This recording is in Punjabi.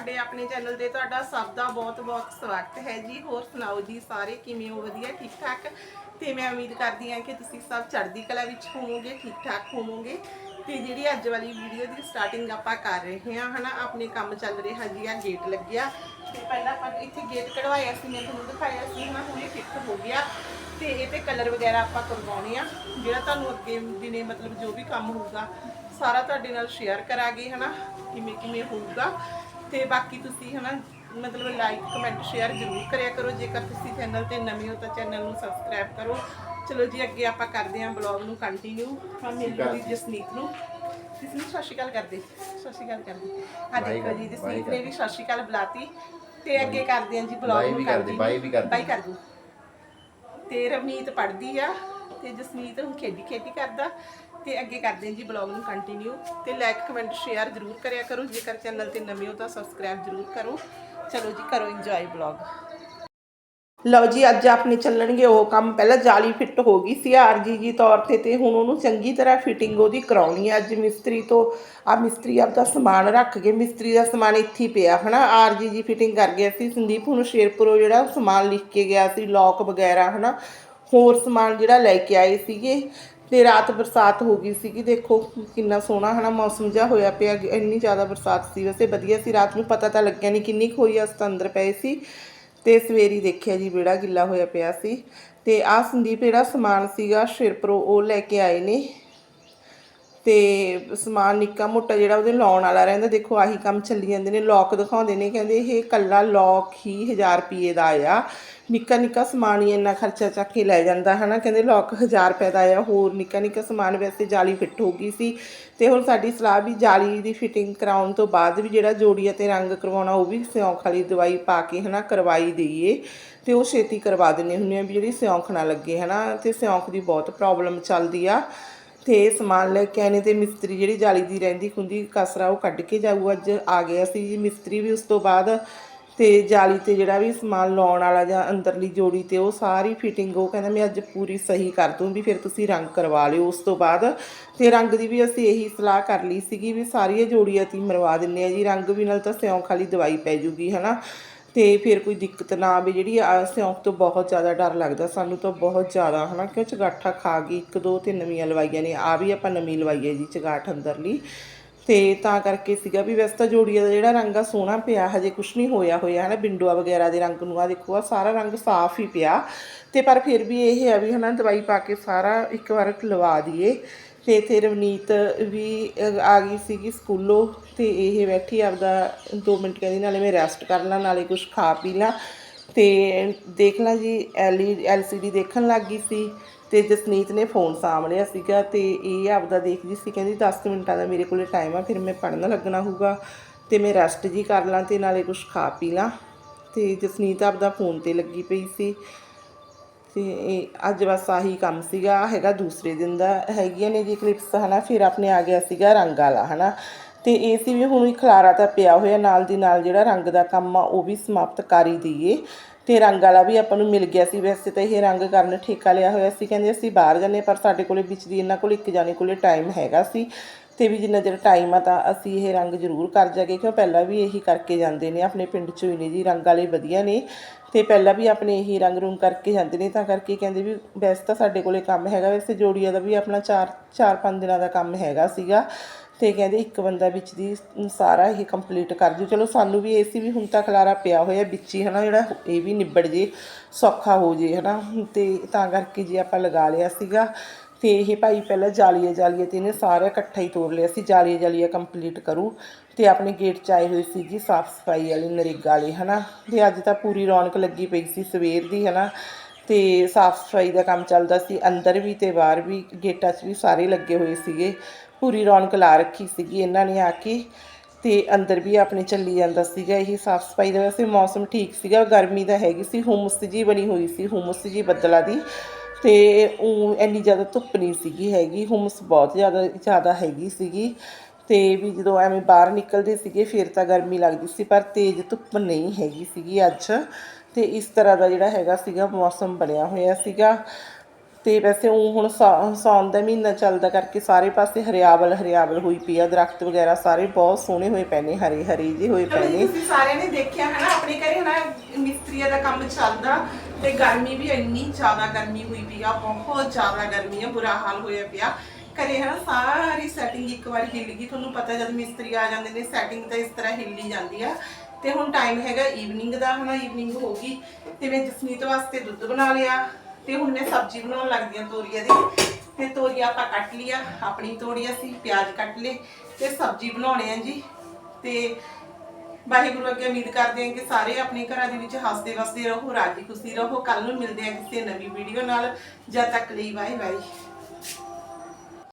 ਸਾਡੇ ਆਪਣੇ ਚੈਨਲ ਤੇ ਤੁਹਾਡਾ ਸਭ ਦਾ ਬਹੁਤ-ਬਹੁਤ ਸਵਾਗਤ ਹੈ ਜੀ। ਹੋਰ ਸੁਣਾਓ ਜੀ, ਸਾਰੇ ਕਿਵੇਂ ਹੋ? ਵਧੀਆ, ਠੀਕ ਠਾਕ? ਤੇ ਮੈਂ ਉਮੀਦ ਕਰਦੀ ਹਾਂ ਕਿ ਤੁਸੀਂ ਸਭ ਚੜ੍ਹਦੀ ਕਲਾ ਵਿੱਚ ਹੋਵੋਗੇ, ਠੀਕ ਠਾਕ ਹੋਵੋਗੇ। ਤੇ ਜਿਹੜੀ ਅੱਜ ਵਾਲੀ ਵੀਡੀਓ ਦੀ ਸਟਾਰਟਿੰਗ ਆਪਾਂ ਕਰ ਰਹੇ ਹਾਂ, ਹਨਾ, ਆਪਣੇ ਕੰਮ ਚੱਲ ਰਿਹਾ ਜੀ, ਆ ਗੇਟ ਲੱਗਿਆ। ਤੇ ਪਹਿਲਾਂ ਆਪਾਂ ਇੱਥੇ ਗੇਟ ਕਢਵਾਇਆ ਸੀ, ਮੈਂ ਤੁਹਾਨੂੰ ਦਿਖਾਇਆ ਸੀ ਹਨਾ ਹੁਣ ਇਹ ਫਿੱਟ ਹੋ ਗਿਆ। ਤੇ ਇਹ ਤੇ ਕਲਰ ਵਗੈਰਾ ਆਪਾਂ ਕਰਵਾਉਣੇ ਆ, ਜਿਹੜਾ ਤੁਹਾਨੂੰ ਅੱਗੇ ਦਿਨੇ ਮਤਲਬ ਜੋ ਵੀ ਕੰਮ ਹੋਊਗਾ, ਸਾਰਾ ਤੁਹਾਡੇ ਨਾਲ ਸ਼ੇਅਰ ਕਰਾਂਗੇ, ਹਨਾ ਕਿਵੇਂ ਕਿਵੇਂ ਹੋਊਗਾ। ਤੇ ਬਾਕੀ ਤੁਸੀਂ ਹਨਾ ਮਤਲਬ ਲਾਈਕ ਕਮੈਂਟ ਸ਼ੇਅਰ ਜ਼ਰੂਰ ਕਰਿਆ ਕਰੋ। ਜੇਕਰ ਤੁਸੀਂ ਚੈਨਲ ਤੇ ਨਵੇਂ ਹੋ ਤਾਂ ਚੈਨਲ ਨੂੰ ਸਬਸਕ੍ਰਾਈਬ ਕਰੋ। ਚਲੋ ਜੀ ਅੱਗੇ ਆਪਾਂ ਕਰਦੇ ਹਾਂ ਬਲੌਗ ਨੂੰ ਕੰਟੀਨਿਊ ਹਾਂ ਮਿਲੂ ਜੀ ਜਸਨੀਤ ਨੂੰ। ਜਸਨੀਤ ਸਤਿ ਸ਼੍ਰੀ ਅਕਾਲ ਕਰਦੇ। ਸਤਿ ਸ਼੍ਰੀ ਅਕਾਲ ਕਰਦੇ। ਆ ਦੇਖੋ ਜੀ ਜਸਨੀਤ ਨੇ ਵੀ ਸਤਿ ਸ਼੍ਰੀ ਅਕਾਲ ਬੁਲਾਤੀ। ਤੇ ਅੱਗੇ ਕਰਦੇ ਹਾਂ ਜੀ ਬਲੌਗ ਨੂੰ continue। ਬਾਈ ਵੀ ਕਰਦੀ। ਬਾਈ ਕਰ ਦੂ। ਤੇ ਰਵਨੀਤ ਪੜਦੀ ਆ। ਤੇ ਜਸਮੀਤ ਹੁਣ ਖੇਡੀ ਖੇਡੀ ਕਰਦਾ ਤੇ ਅੱਗੇ ਕਰਦੇ ਹਾਂ ਜੀ ਬਲੌਗ ਨੂੰ ਕੰਟੀਨਿਊ ਤੇ ਲਾਈਕ ਕਮੈਂਟ ਸ਼ੇਅਰ ਜ਼ਰੂਰ ਕਰਿਆ ਕਰੋ। ਜੇਕਰ ਚੈਨਲ ਤੇ ਨਵੇਂ ਹੋ ਤਾਂ ਸਬਸਕ੍ਰਾਈਬ ਜ਼ਰੂਰ ਕਰੋ। ਚਲੋ ਜੀ ਕਰੋ ਇੰਜੋਏ ਬਲੌਗ ਲਓ ਜੀ, ਅੱਜ ਆਪਣੇ ਚੱਲਣਗੇ ਉਹ ਕੰਮ। ਪਹਿਲਾਂ ਜਾਲੀ ਫਿੱਟ ਹੋ ਗਈ ਸੀ ਆਰਜੀ ਜੀ ਤੌਰ ਤੇ ਤੇ ਹੁਣ ਉਹਨੂੰ ਚੰਗੀ ਤਰ੍ਹਾਂ ਫਿਟਿੰਗ ਉਹਦੀ ਕਰਾਉਣੀ ਹੈ ਅੱਜ ਮਿਸਤਰੀ ਤੋਂ ਆ ਮਿਸਤਰੀ ਆਪਦਾ ਸਮਾਨ ਰੱਖ ਕੇ ਮਿਸਤਰੀ ਦਾ ਸਮਾਨ ਇੱਥੇ ਹੀ ਪਿਆ, ਹਨਾ? ਆਰਜੀ ਜੀ ਫਿਟਿੰਗ ਕਰ ਗਿਆ ਸੀ। ਸੰਦੀਪ ਹੁਣ ਸ਼ੇਰਪੁਰੋਂ ਜਿਹੜਾ ਸਮਾਨ ਲਿਖ ਕੇ ਗਿਆ ਸੀ ਲੌਕ ਵਗੈਰਾ, ਹਨਾ? ਹੋਰ ਸਮਾਨ ਜਿਹੜਾ ਲੈ ਕੇ ਆਏ ਸੀਗੇ ਤੇ ਰਾਤ ਬਰਸਾਤ ਹੋ ਗਈ ਸੀਗੀ। ਦੇਖੋ ਕਿੰਨਾ ਸੋਹਣਾ ਹਨਾ ਮੌਸਮ ਜਿਹਾ ਹੋਇਆ ਪਿਆ। ਇੰਨੀ ਜ਼ਿਆਦਾ ਬਰਸਾਤ ਸੀ। ਵੈਸੇ ਵਧੀਆ ਸੀ। ਰਾਤ ਨੂੰ ਪਤਾ ਤਾਂ ਲੱਗਿਆ ਨਹੀਂ ਕਿੰਨੀ ਕੁ ਹੋਈ ਅਸ ਅੰਦਰ ਪਏ ਸੀ ਤੇ ਸਵੇਰੀ ਦੇਖਿਆ ਜੀ ਬੇੜਾ ਗਿੱਲਾ ਹੋਇਆ ਪਿਆ ਸੀ। ਤੇ ਆ ਸੰਦੀਪ ਜਿਹੜਾ ਸਮਾਨ ਸੀਗਾ ਸ਼ਿਰਪਰੋ ਉਹ ਲੈ ਕੇ ਆਏ ਨੇ। ਤੇ ਸਮਾਨ ਨਿੱਕਾ ਮੋਟਾ ਜਿਹੜਾ ਉਹਦੇ ਲਾਉਣ ਵਾਲਾ ਰਹਿੰਦਾ, ਦੇਖੋ ਆਹੀ ਕੰਮ ਚੱਲੀ ਜਾਂਦੇ ਨੇ ਲੋਕ ਦਿਖਾਉਂਦੇ ਨੇ, ਕਹਿੰਦੇ ਇਹ ਕੱਲਾ ਲੋਕ ਹੀ 1000 ਰੁਪਏ ਦਾ ਆ। ਨਿੱਕਾ ਨਿੱਕਾ ਸਮਾਨ ਹੀ ਇੰਨਾ ਖਰਚਾ ਚੱਕ ਕੇ ਲੈ ਜਾਂਦਾ, ਹਨਾ, ਕਹਿੰਦੇ ਲੋਕ 1000 ਰੁਪਏ ਦਾ ਆ, ਹੋਰ ਨਿੱਕਾ ਨਿੱਕਾ ਸਮਾਨ ਵੈਸੇ ਜਾਲੀ ਫਿੱਟ ਹੋ ਗਈ ਸੀ। ਤੇ ਹੁਣ ਸਾਡੀ ਸਲਾਹ ਵੀ ਜਾਲੀ ਦੀ ਫਿਟਿੰਗ ਕਰਾਉਣ ਤੋਂ ਬਾਅਦ ਵੀ ਜਿਹੜਾ ਜੋੜੀਆਂ ਤੇ ਰੰਗ ਕਰਵਾਉਣਾ, ਉਹ ਵੀ ਸਿਉਂਖ ਵਾਲੀ ਦਵਾਈ ਪਾ ਕੇ, ਹਨਾ, ਕਰਵਾਈ ਦਈਏ। ਤੇ ਉਹ ਛੇਤੀ ਕਰਵਾ ਦਿੰਨੇ ਹੁੰਨੇ ਆ ਵੀ ਜਿਹੜੀ ਸਿਉਂਖ ਨਾ ਲੱਗੇ, ਹਨਾ, ਤੇ ਸਿਉਂਖ ਦੀ ਬਹੁਤ ਪ੍ਰੋਬਲਮ ਚੱਲਦੀ ਆ। ਤੇ ਸਮਾਨ ਲੈ ਕੇ ਆਏ ਨੇ ਤੇ ਮਿਸਤਰੀ ਜਿਹੜੀ ਜਾਲੀ ਦੀ ਰਹਿੰਦੀ ਖੁੰਦੀ ਕਸਰਾ ਉਹ ਕੱਢ ਕੇ ਜਾਊ। ਅੱਜ ਆ ਗਿਆ ਸੀ ਜੀ ਮਿਸਤਰੀ ਵੀ ਉਸ ਤੋਂ ਬਾਅਦ ਤੇ ਜਾਲੀ ਤੇ ਜਿਹੜਾ ਵੀ ਸਮਾਨ ਲਾਉਣ ਵਾਲਾ ਜਾਂ ਅੰਦਰਲੀ ਜੋੜੀ ਤੇ ਉਹ ਸਾਰੀ ਫਿਟਿੰਗ ਉਹ ਕਹਿੰਦਾ ਮੈਂ ਅੱਜ ਪੂਰੀ ਸਹੀ ਕਰ ਦੂੰਗੀ ਫਿਰ ਤੁਸੀਂ ਰੰਗ ਕਰਵਾ ਲਿਓ ਉਸ ਤੋਂ ਬਾਅਦ। ਤੇ ਰੰਗ ਦੀ ਵੀ ਅਸੀਂ ਇਹੀ ਸਲਾਹ ਕਰ ਲਈ ਸੀਗੀ ਵੀ ਸਾਰੀਆਂ ਜੋੜੀਆਂ ਤੀ ਮਰਵਾ ਦਿੰਨੇ ਆ ਜੀ। ਰੰਗ ਵੀ ਨਾਲ ਤਾਂ ਸਿਉਂ ਖਾਲੀ ਦਵਾਈ ਪੈ ਜੂਗੀ, ਹਨਾ? ਤੇ ਫਿਰ ਕੋਈ ਦਿੱਕਤ ਨਾ ਆਵੇ, ਜਿਹੜੀ ਆ ਸਿਉਂਕ ਤੋਂ ਬਹੁਤ ਜ਼ਿਆਦਾ ਡਰ ਲੱਗਦਾ, ਸਾਨੂੰ ਤਾਂ ਬਹੁਤ ਜ਼ਿਆਦਾ, ਹਨਾ, ਕਿਉਂ ਚਗਾਠਾ ਖਾ ਗਈ, ਇੱਕ ਦੋ ਤੇ ਨਵੀਆਂ ਲਵਾਈਆਂ ਨੇ ਆ ਵੀ ਆਪਾਂ ਨਵੀਂ ਲਵਾਈ ਹੈ ਜੀ ਚਗਾਠ ਅੰਦਰਲੀ। ਤੇ ਤਾਂ ਕਰਕੇ ਸੀਗਾ ਵੀ ਵੈਸੇ ਤਾਂ ਜੋੜੀਆਂ ਦਾ ਜਿਹੜਾ ਰੰਗ ਆ ਸੋਹਣਾ ਪਿਆ, ਹਜੇ ਕੁਝ ਨਹੀਂ ਹੋਇਆ ਹੋਇਆ, ਹਨਾ, ਬਿੰਡੂਆ ਵਗੈਰਾ ਦੇ ਰੰਗ ਨੂੰ ਆ ਦੇਖੋ ਆ ਸਾਰਾ ਰੰਗ ਸਾਫ਼ ਹੀ ਪਿਆ। ਤੇ ਪਰ ਫਿਰ ਵੀ ਇਹ ਹੈ ਵੀ, ਹਨਾ, ਦਵਾਈ ਪਾ ਕੇ ਸਾਰਾ ਇੱਕ ਵਾਰ ਲਵਾ ਦਈਏ। ਤੇ ਇੱਥੇ ਰਵਨੀਤ ਵੀ ਆ ਗਈ ਸੀਗੀ ਸਕੂਲੋਂ ਤੇ ਇਹ ਬੈਠੀ ਆਪਦਾ 2 ਮਿੰਟ ਕਹਿੰਦੀ, ਨਾਲੇ ਮੈਂ ਰੈਸਟ ਕਰ ਲਾਂ, ਨਾਲੇ ਕੁਝ ਖਾ ਪੀ ਲਾਂ। ਤੇ ਦੇਖ ਲਾਂ ਜੀ ਐਲਈ ਐਲਸੀਡੀ ਦੇਖਣ ਲੱਗ ਗਈ ਸੀ ਤੇ ਜਸਨੀਤ ਨੇ ਫੋਨ ਸਾਂਭ ਲਿਆ ਸੀਗਾ ਤੇ ਇਹ ਆਪਦਾ ਦੇਖਦੀ ਸੀ, ਕਹਿੰਦੀ 10 ਮਿੰਟਾਂ ਦਾ ਮੇਰੇ ਕੋਲੇ ਟਾਈਮ ਆ, ਫਿਰ ਮੈਂ ਪੜ੍ਹਨ ਲੱਗਣਾ ਹੋਊਗਾ ਤੇ ਮੈਂ ਰੈਸਟ ਜੀ ਕਰ ਲਾਂ ਤੇ ਨਾਲੇ ਕੁਝ ਖਾ ਪੀ ਲਾਂ। ਤੇ ਜਸਨੀਤ ਆਪਦਾ ਫੋਨ ਤੇ ਲੱਗੀ ਪਈ ਸੀ। ਤੇ ਇਹ ਅੱਜ ਬਸ ਆਹੀ ਕੰਮ ਸੀਗਾ ਆਹ ਹੈਗਾ ਦੂਸਰੇ ਦਿਨ ਦਾ, ਹੈਗੀਆਂ ਨੇ ਜੀ ਕਲਿੱਪਸ ਹਨਾ, ਫਿਰ ਆਪਣੇ ਆ ਗਿਆ ਸੀਗਾ ਰੰਗ ਵਾਲਾ, ਹਨਾ। ਤੇ ਇਹ ਸੀ ਵੀ ਹੁਣ ਵੀ ਖਲਾਰਾ ਤਾਂ ਪਿਆ ਹੋਇਆ, ਨਾਲ ਦੀ ਨਾਲ ਜਿਹੜਾ ਰੰਗ ਦਾ ਕੰਮ ਆ, ਉਹ ਵੀ ਸਮਾਪਤ ਕਰ ਹੀ ਦਈਏ। ਤੇ ਰੰਗ ਵਾਲਾ ਵੀ ਆਪਾਂ ਨੂੰ ਮਿਲ ਗਿਆ ਸੀ, ਵੈਸੇ ਤਾਂ ਇਹ ਰੰਗ ਕਰਨ ਠੇਕਾ ਲਿਆ ਹੋਇਆ ਸੀ, ਕਹਿੰਦੇ ਅਸੀਂ ਬਾਹਰ ਜਾਂਦੇ ਪਰ ਸਾਡੇ ਕੋਲੇ ਵਿੱਚ ਦੀ ਇਹਨਾਂ ਕੋਲ ਇੱਕ ਜਾਣੇ ਕੋਲੇ ਟਾਈਮ ਹੈਗਾ ਸੀ। ਤੇ ਵੀ ਜਿੰਨਾ ਚਿਰ ਟਾਈਮ ਆ ਤਾਂ ਅਸੀਂ ਇਹ ਰੰਗ ਜ਼ਰੂਰ ਕਰ ਜਾਗੇ, ਕਿਉਂ ਪਹਿਲਾਂ ਵੀ ਇਹੀ ਕਰਕੇ ਜਾਂਦੇ ਨੇ, ਆਪਣੇ ਪਿੰਡ ਚੋਂ ਹੀ ਨੇ ਜੀ ਰੰਗ ਵਾਲੇ ਵਧੀਆ ਨੇ ਤੇ ਪਹਿਲਾਂ ਵੀ ਆਪਣੇ ਇਹੀ ਰੰਗ ਰੂੰਗ ਕਰਕੇ ਜਾਂਦੇ ਨੇ, ਤਾਂ ਕਰਕੇ ਕਹਿੰਦੇ ਵੀ ਵੈਸੇ ਤਾਂ ਸਾਡੇ ਕੋਲੇ ਕੰਮ ਹੈਗਾ, ਵੈਸੇ ਜੋੜੀਆ ਦਾ ਵੀ ਆਪਣਾ 4 4-5 ਦਿਨਾਂ ਦਾ ਕੰਮ ਹੈਗਾ ਸੀਗਾ ਤੇ ਕਹਿੰਦੇ ਇੱਕ ਬੰਦਾ ਵਿੱਚ ਦੀ ਸਾਰਾ ਇਹ ਕੰਪਲੀਟ ਕਰ ਜੂ। ਚਲੋ ਸਾਨੂੰ ਵੀ ਇਹ ਸੀ ਵੀ ਹੁਣ ਤੱਕ ਖਲਾਰਾ ਪਿਆ ਹੋਇਆ ਵਿੱਚ ਹੀ, ਹਨਾ, ਜਿਹੜਾ ਇਹ ਵੀ ਨਿਬੜ ਜੇ, ਸੌਖਾ ਹੋ ਜੇ, ਹਨਾ, ਤੇ ਤਾਂ ਕਰਕੇ ਜੀ ਆਪਾਂ ਲਗਾ ਲਿਆ ਸੀਗਾ ਤੇ ਇਹ ਭਾਈ ਪਹਿਲਾਂ ਜਾਲੀਏ ਜਾਲੀਏ ਤੇ ਇਹਨੇ ਸਾਰਾ ਇਕੱਠਾ ਹੀ ਤੋੜ ਲਿਆ ਸੀ ਜਾਲੀਏ ਜਾਲੀਏ ਕੰਪਲੀਟ ਕਰੂ ਤੇ ਆਪਣੇ ਗੇਟ ਚ ਆਏ ਹੋਏ ਸੀ ਜੀ ਸਾਫ਼ ਸਫ਼ਾਈ ਵਾਲੀ ਨਰੇਗਾ ਵਾਲੇ, ਹਨਾ? ਤੇ ਅੱਜ ਤਾਂ ਪੂਰੀ ਰੌਣਕ ਲੱਗੀ ਪਈ ਸੀ ਸਵੇਰ ਦੀ, ਹਨਾ? ਤੇ ਸਾਫ਼ ਸਫ਼ਾਈ ਦਾ ਕੰਮ ਚੱਲਦਾ ਸੀ, ਅੰਦਰ ਵੀ ਤੇ ਬਾਹਰ ਵੀ, ਗੇਟਾਂ 'ਚ ਵੀ ਸਾਰੇ ਲੱਗੇ ਹੋਏ ਸੀਗੇ। ਪੂਰੀ ਰੌਣਕ ਲਾ ਰੱਖੀ ਸੀਗੀ ਇਹਨਾਂ ਨੇ ਆ ਕੇ ਤੇ ਅੰਦਰ ਵੀ ਆਪਣੇ ਚੱਲੀ ਜਾਂਦਾ ਸੀਗਾ ਇਹ ਸਾਫ਼ ਸਫ਼ਾਈ ਦਾ। ਵੈਸੇ ਮੌਸਮ ਠੀਕ ਸੀਗਾ, ਗਰਮੀ ਦਾ ਹੈਗੀ ਸੀ ਹੁਮਸ ਜੀ ਬਣੀ ਹੋਈ ਸੀ ਹੁਮਸ ਜੀ ਬੱਦਲਾਂ ਦੀ। ਤੇ ਉਹ ਇੰਨੀ ਜ਼ਿਆਦਾ ਧੁੱਪ ਨਹੀਂ ਸੀਗੀ ਹੈਗੀ ਹੁਮਸ ਬਹੁਤ ਜ਼ਿਆਦਾ ਜ਼ਿਆਦਾ ਹੈਗੀ ਸੀਗੀ। ਤੇ ਵੀ ਜਦੋਂ ਐਵੇਂ ਬਾਹਰ ਨਿਕਲਦੇ ਸੀਗੇ ਫਿਰ ਤਾਂ ਗਰਮੀ ਲੱਗਦੀ ਸੀ ਪਰ ਤੇਜ਼ ਧੁੱਪ ਨਹੀਂ ਹੈਗੀ ਸੀਗੀ ਅੱਜ। ਤੇ ਇਸ ਤਰ੍ਹਾਂ ਦਾ ਜਿਹੜਾ ਹੈਗਾ ਸੀਗਾ ਮੌਸਮ ਬਣਿਆ ਹੋਇਆ ਸੀਗਾ। ਤੇ ਵੈਸੇ ਉਹ ਹੁਣ ਸਾ- ਸਾਉਣ ਦਾ ਮਹੀਨਾ ਚੱਲਦਾ ਕਰਕੇ ਸਾਰੇ ਪਾਸੇ ਹਰਿਆਵਲ ਹਰਿਆਵਲ ਹੋਈ ਪਈ ਆ। ਦਰਖਤ ਵਗੈਰਾ ਸਾਰੇ ਬਹੁਤ ਸੋਹਣੇ ਹੋਏ ਪਏ ਨੇ ਹਰੇ ਹਰੇ ਜਿਹੇ ਹੋਏ ਪਏ ਨੇ। ਤੁਸੀਂ ਸਾਰਿਆਂ ਨੇ ਦੇਖਿਆ ਹੈ ਨਾ ਆਪਣੇ ਘਰੇ ਨਾ ਮਿਸਤਰੀਆਂ ਦਾ ਕੰਮ ਚੱਲਦਾ। ਤੇ ਗਰਮੀ ਵੀ ਇੰਨੀ ਜ਼ਿਆਦਾ ਗਰਮੀ ਹੋਈ ਪਈ ਆ, ਬਹੁਤ ਜ਼ਿਆਦਾ ਗਰਮੀ ਆ, ਬੁਰਾ ਹਾਲ ਹੋਇਆ ਪਿਆ। ਘਰੇ ਹੈ ਨਾ ਸਾਰੀ ਸੈਟਿੰਗ ਇੱਕ ਵਾਰੀ ਹਿੱਲ ਗਈ, ਤੁਹਾਨੂੰ ਪਤਾ ਜਦ ਮਿਸਤਰੀ ਆ ਜਾਂਦੇ ਨੇ ਸੈਟਿੰਗ ਤਾਂ ਇਸ ਤਰ੍ਹਾਂ ਹਿੱਲੀ ਜਾਂਦੀ ਆ। ਤੇ ਹੁਣ ਟਾਈਮ ਹੈਗਾ ਈਵਨਿੰਗ ਦਾ ਹੁਣ ਈਵਨਿੰਗ ਹੋ ਗਈ, ਤੇ ਮੈਂ ਜਸਮੀਤ ਵਾਸਤੇ ਦੁੱਧ ਬਣਾ ਲਿਆ, ਤੇ ਹੁਣ ਮੈਂ ਸਬਜ਼ੀ ਬਣਾਉਣ ਲੱਗਦੀ ਆ ਤੋਰੀਆ ਦੀ। ਤੇ ਤੋਰੀਆ ਆਪਾਂ ਕੱਟ ਲਿਆ ਆਪਣੀ ਤੋਰੀਆ ਸੀ, ਪਿਆਜ਼ ਕੱਟ ਲਏ, ਤੇ ਸਬਜ਼ੀ ਬਣਾਉਣੇ ਆ ਜੀ। ਤੇ ਵਾਹਿਗੁਰੂ ਅੱਗੇ ਉਮੀਦ ਕਰਦੇ ਹਾਂ ਕਿ ਸਾਰੇ ਆਪਣੇ ਘਰਾਂ ਦੇ ਵਿੱਚ ਹੱਸਦੇ ਵਸਦੇ ਰਹੋ, ਰਾਜੀ ਖੁਸ਼ੀ ਰਹੋ। ਕੱਲ ਨੂੰ ਮਿਲਦੇ ਆ ਕਿਸੇ ਨਵੀਂ ਵੀਡੀਓ ਨਾਲ। ਜਦ ਤੱਕ ਲਈ ਬਾਏ ਬਾਏ